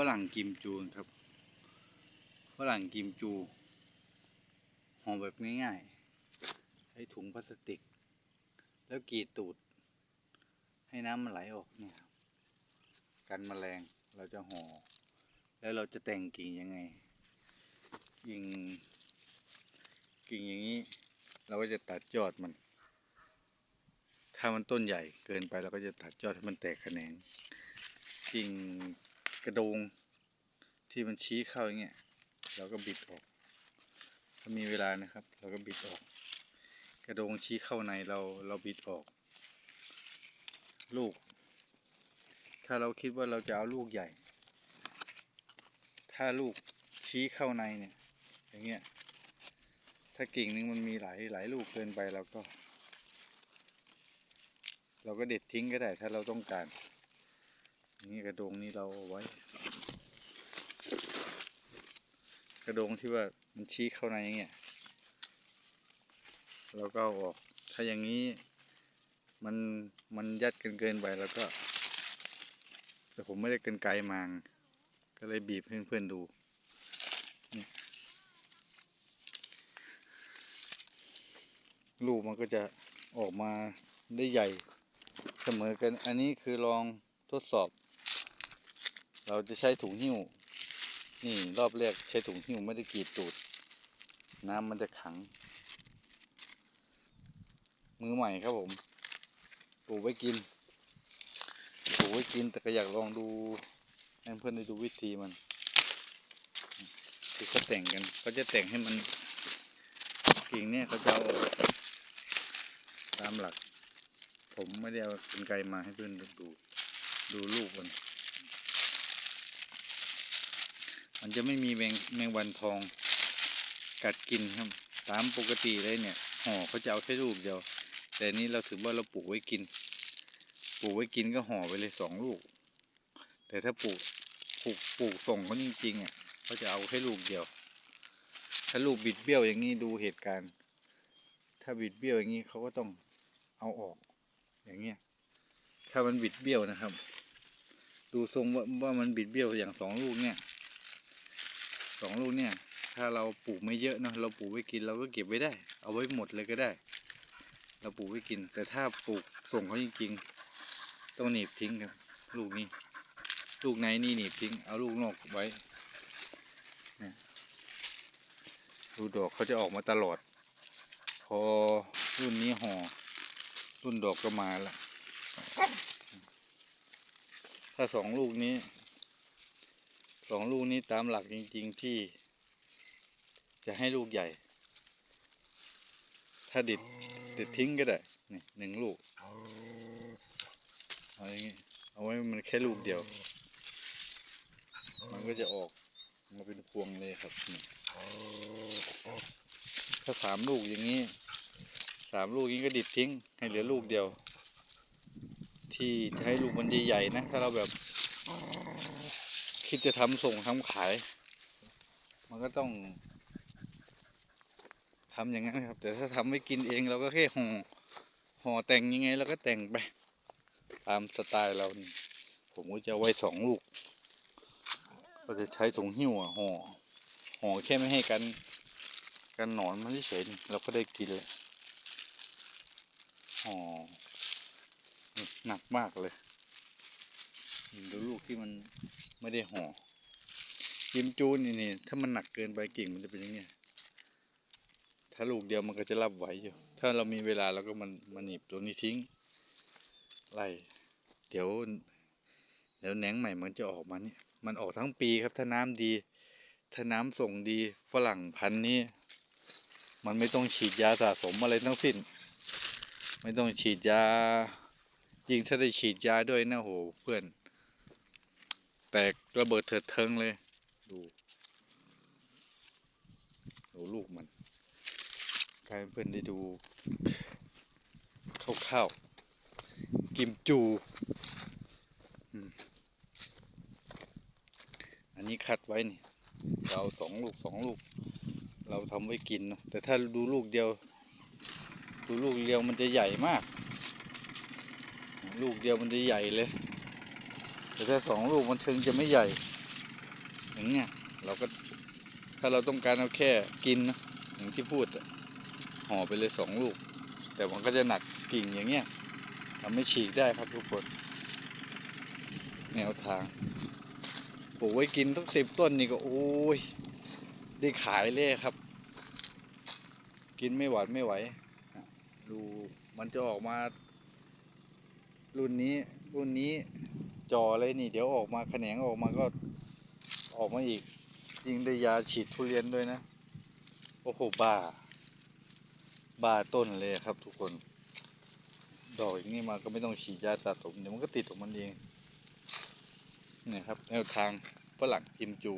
ฝรั่งกิมจูครับ ฝรั่งกิมจูห่อแบบง่ายๆ ใช้ถุงพลาสติก แล้วกีดตูด ให้น้ำมันไหลออกเนี่ยกันแมลงเราจะห่อ แล้วเราจะแต่งกิ่งยังไง กิ่ง กิ่งอย่างนี้ เราก็จะตัดยอดมัน ถ้ามันต้นใหญ่เกินไปเราก็จะตัดยอดให้มันแตกแขนงกิ่ง กระโดงที่มันชี้เข้าอย่างเงี้ยเราก็บิดออก ถ้ามีเวลานะครับ เราก็บิดออก กระโดงชี้เข้าในเราเราบิดออก ลูก ถ้าเราคิดว่าเราจะเอาลูกใหญ่ ถ้าลูกชี้เข้าในเนี่ย อย่างเงี้ยถ้ากิ่งหนึงมันมีหลายหลายลูกเกินไปเราก็ เราก็เด็ดทิ้งก็ได้ถ้าเราต้องการ นี้กระโดงนี้เราเอาไว้ กระโดงที่ว่ามันชี้เข้าในอย่างเงี้ยเราก็เอาออก ถ้าอย่างนี้มันมันยัดกันเกินไปแล้วก็ แต่ผมไม่ได้เกินไกลมาง ก็เลยบีบเพื่อนๆดูลูกมันก็จะออกมาได้ใหญ่เสมอกัน อันนี้คือลองทดสอบ เราจะใช้ถุงหิ้ว นี่รอบแรกใช้ถุงหิ้วไม่ได้กรีดตูด น้ำมันจะขัง มือใหม่ครับผมปลูกไว้กินปลูกไว้กินแต่ก็อยากลองดูให้เพื่อนได้ดูวิธีมันที่เขาแต่งกันเขาจะแต่งให้มันกิ่งเนี่ยเขาจะเอาตามหลัก ผมไม่ได้เอากรรไกรมาให้เพื่อนดูดูลูกมัน มัน จะไม่มีแมงแมงวันทองกัดกินครับ ตามปกติเลยเนี่ยห่อเขาจะเอาแค่ลูกเดียว แต่นี้เราถือว่าเราปลูกไว้กิน ปลูกไว้กินก็ห่อไปเลยสองลูก แต่ถ้าปลูกปลูกปลูกส่งเขาจริงๆอะเขาจะเอาแค่ลูกเดียว ถ้าลูกบิดเบี้ยวอย่างนี้ดูเหตุการณ์ ถ้าบิดเบี้ยวอย่างนี้เขาก็ต้องเอาออก อย่างเงี้ยถ้ามันบิดเบี้ยวนะครับ ดูทรงว่าว่ามันบิดเบี้ยวอย่างสองลูกเนี่ย ลูกเนี่ย ถ้าเราปลูกไม่เยอะเนอะเราปลูกไว้กินเราก็เก็บไว้ได้ เอาไว้หมดเลยก็ได้ เราปลูกไว้กิน แต่ถ้าปลูกส่งเขาจริงๆต้องหนีบทิ้งครับ ลูกนี้ ลูกไหนนี่หนีบทิ้ง เอาลูกนอกไว้ดูดอกเขาจะออกมาตลอด พอรุ่นนี้ห่อรุ่นดอกก็มาแล้วถ้าสองลูกนี้ สองลูกนี้ตามหลักจริง ๆที่ จะให้ลูกใหญ่ ถ้าดิดดิดทิ้งก็ได้นี่หนึ่งลูกเอาอย่างงี้เอาไว้มันแค่ลูกเดียว มันก็จะออกมาเป็นพวงเลยครับนี่ถ้าสามลูกอย่างนี้สามลูกนี้ก็ดิดทิ้ง ให้เหลือลูกเดียว ที่จะให้ลูกมันใหญ่ๆนะ ถ้าเราแบบ คิดจะทำส่งทำขาย มันก็ต้องทำอย่างนั้นครับ แต่ถ้าทำไม่กินเองเราก็แค่ห่อห่อแต่งยังไงเราก็แต่งไป ตามสไตล์เรานี่ผมก็จะไว้สองลูก ก็จะใช้ถุงหิ้วห่อห่อแค่ไม่ให้กันกันหนอนมันเฉยๆเราก็ได้กินเลยห่อหนักมากเลยดูลูกที่มัน ไม่ได้ห่อกิมจูนี่นี่ถ้ามันหนักเกินไปกิ่งมันจะเป็นอย่างเงี้ยถ้าลูกเดียวมันก็จะรับไหวอยู่ ถ้าเรามีเวลาเราก็มันมันหนีบตัวนี้ทิ้งไล่เดี๋ยวเดี๋ยวแหนงใหม่มันจะออกมาเนี่ยมันออกทั้งปีครับ ถ้าน้ำดี ถ้าน้ำส่งดีฝรั่งพันธุ์นี้ มันไม่ต้องฉีดยาสะสมอะไรทั้งสิ้น ไม่ต้องฉีดยา ยิ่งถ้าได้ฉีดยาด้วยนะโหเพื่อน แตกระเบิดเถิดเทิงเลย ดู ดูลูกมันกลายเพื่อนได้ดูคร่าวๆกิมจู อันนี้คัดไว้นี่ เราสองลูกสองลูก เราทำไว้กินนะแต่ถ้าดูลูกเดียว ดูลูกเดียวมันจะใหญ่มาก ลูกเดียวมันจะใหญ่เลย แต่ถ้าสองลูกมันเชิงจะไม่ใหญ่ อย่างเนี้ยเราก็ถ้าเราต้องการเอาแค่กินนะอย่างที่พูดห่อไปเลยสองลูก แต่มันก็จะหนักกิ่งอย่างเงี้ยทำให้ฉีกได้ครับทุกคน แนวทางปลูกไว้กินทุกสิบต้นนี่ก็โอ้ย ได้ขายเลยครับ กินไม่หวาดไม่ไหว ดูมันจะออกมา รุ่นนี้รุ่นนี้ จอเลยนี่ เดี๋ยวออกมาแขนงออกมาก็ออกมาอีก ยิงด้ยาฉีดทุเรียนด้วยนะ โอ้โหบ้า บ้าต้นเลยครับทุกคน ดอกอย่างนี้มาก็ไม่ต้องฉีดยาสะสม เดี๋ยวมันก็ติดของมันเองเนี่ยครับ แนวทางฝรั่งกิมจู